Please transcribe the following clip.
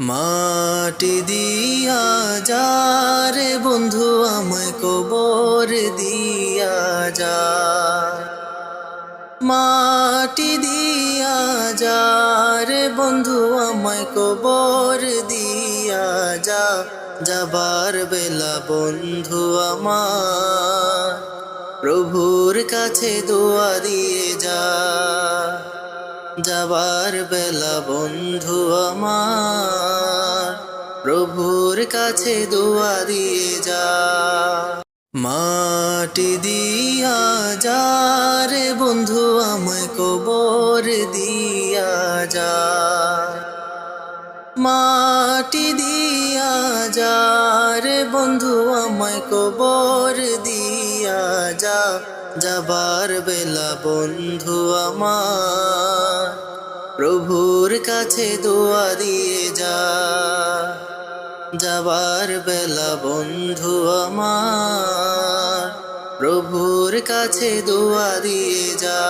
মাটি দিয়া যা রে বন্ধু আমায় কবর দিয়া যা মাটি দিয়া যা রে বন্ধু আমায় কবর দিয়া যা, যাবার বেলা বন্ধু আমার। প্রভুর কাছে দোয়া দিয়ে যা। যাবার বেলা বন্ধু আমার, প্রভুর কাছে দোয়া দিয়ে যা। মাটি দিয়া যা রে বন্ধু, আমায় কবর দিয়া যা। মাটি দিয়া যা রে বন্ধু, আমায় কবর দিয়া যা, যাবার বেলা বন্ধু আমার। প্রভুর কাছে দোয়া দিয়ে যা, যাবার বেলা বন্ধু আমার। প্রভুর কাছে দোয়া দিয়ে যা।